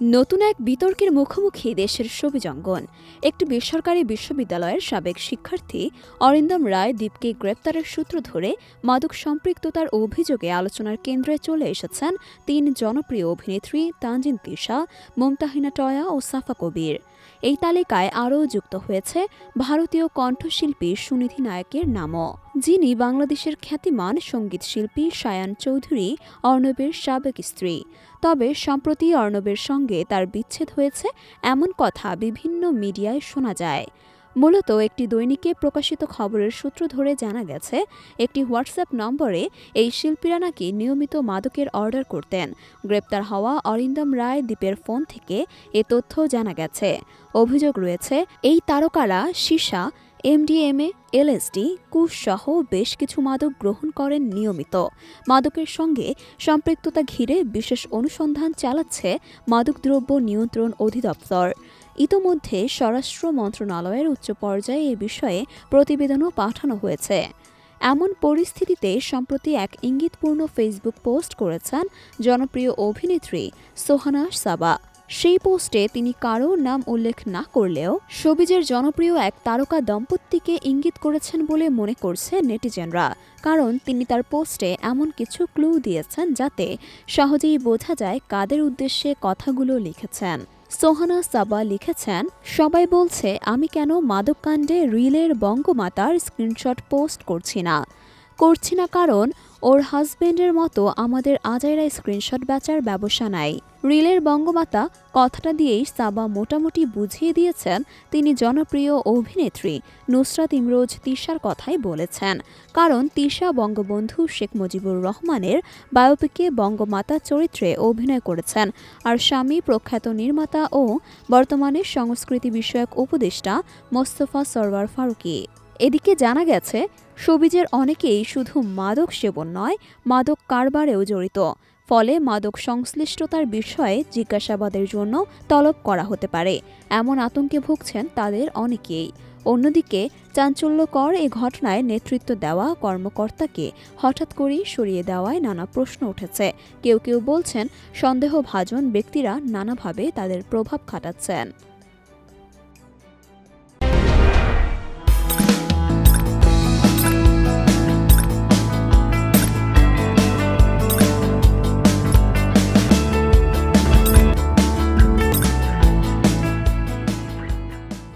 নতুন এক বিতর্কের মুখোমুখি দেশের সবিজঙ্গন একটি বেসরকারি বিশ্ববিদ্যালয়ের সাবেক শিক্ষার্থী অরিন্দম রায় দীপকে গ্রেপ্তারের সূত্র ধরে মাদক সম্পৃক্ততার অভিযোগে আলোচনার কেন্দ্রে চলে এসেছেন তিন জনপ্রিয় অভিনেত্রী তানজিন তিশা, মুমতাহিনা টয়া ও সাফা কবির। এই তালিকায় আরও যুক্ত হয়েছে ভারতীয় কণ্ঠশিল্পী সুনিধি নায়কের নামও। যিনি বাংলাদেশের খ্যাতিমান সংগীত শিল্পী সায়ান চৌধুরী অর্ণবের সাবেক স্ত্রী। তবে সম্প্রতি অর্ণবের সঙ্গে তার বিচ্ছেদ হয়েছে এমন কথা বিভিন্ন মিডিয়ায় শোনা যায়। মূলত একটি দৈনিকে প্রকাশিত খবরের সূত্র ধরে জানা গেছে, একটি হোয়াটসঅ্যাপ নম্বরে এই শিল্পীরা নাকি নিয়মিত মাদকের অর্ডার করতেন। গ্রেপ্তার হওয়া অরিন্দম রায় দ্বীপের ফোন থেকে এ তথ্য জানা গেছে। অভিযোগ রয়েছে, এই তারকারা সীসা এমডিএমএ, এলএসডি কুশ সহ বেশ কিছু মাদক গ্রহণ করেন নিয়মিত। মাদকের সঙ্গে সম্পৃক্ততা ঘিরে বিশেষ অনুসন্ধান চালাচ্ছে মাদকদ্রব্য নিয়ন্ত্রণ অধিদপ্তর। ইতোমধ্যে স্বরাষ্ট্র মন্ত্রণালয়ের উচ্চ পর্যায়ে এ বিষয়ে প্রতিবেদনও পাঠানো হয়েছে। এমন পরিস্থিতিতে সম্প্রতি এক ইঙ্গিতপূর্ণ ফেসবুক পোস্ট করেছেন জনপ্রিয় অভিনেত্রী সোহানা সাবা। সেই পোস্টে তিনি কারও নাম উল্লেখ না করলেও সবিজের জনপ্রিয় এক তারকা দম্পতিকে ইঙ্গিত করেছেন বলে মনে করছে নেটিজেনরা, কারণ তিনি তার পোস্টে এমন কিছু ক্লু দিয়েছেন যাতে সহজেই বোঝা যায় কাদের উদ্দেশ্যে কথাগুলো লিখেছেন। সোহানা সাবা লিখেছেন, সবাই বলছে, আমি কেন মাদককাণ্ডে রিলের বঙ্গমাতার স্ক্রিনশট পোস্ট করছি না? করছি না কারণ ওর হাজবেন্ডের মতো আমাদের আজাইরা স্ক্রিনশট বেচার ব্যবসা নাই। রিলের বঙ্গমাতা কথাটা দিয়েই সাবা মোটামুটি বুঝিয়ে দিয়েছেন তিনি জনপ্রিয় অভিনেত্রী নুসরাত ইমরোজ তিশার কথাই বলেছেন। কারণ তিশা বঙ্গবন্ধু শেখ মুজিবুর রহমানের বায়োপিকে বঙ্গমাতা চরিত্রে অভিনয় করেছেন আর স্বামী প্রখ্যাত নির্মাতা ও বর্তমানে সংস্কৃতি বিষয়ক উপদেষ্টা মোস্তফা সরওয়ার ফারুকি। এদিকে জানা গেছে সবিজের অনেকেই শুধু মাদক সেবন নয়, মাদক কারবারেও জড়িত। ফলে মাদক সংশ্লিষ্টতার বিষয়ে জিজ্ঞাসাবাদের জন্য তলব করা হতে পারে। এমন আতঙ্কে ভুগছেন তাদের অনেকেই। অন্যদিকে, চাঞ্চল্যকর এ ঘটনায় নেতৃত্ব দেওয়া কর্মকর্তাকে হঠাৎ করেই সরিয়ে দেওয়ায় নানা প্রশ্ন উঠেছে। কেউ কেউ বলছেন, সন্দেহভাজন ব্যক্তিরা নানাভাবে তাদের প্রভাব খাটাচ্ছেন।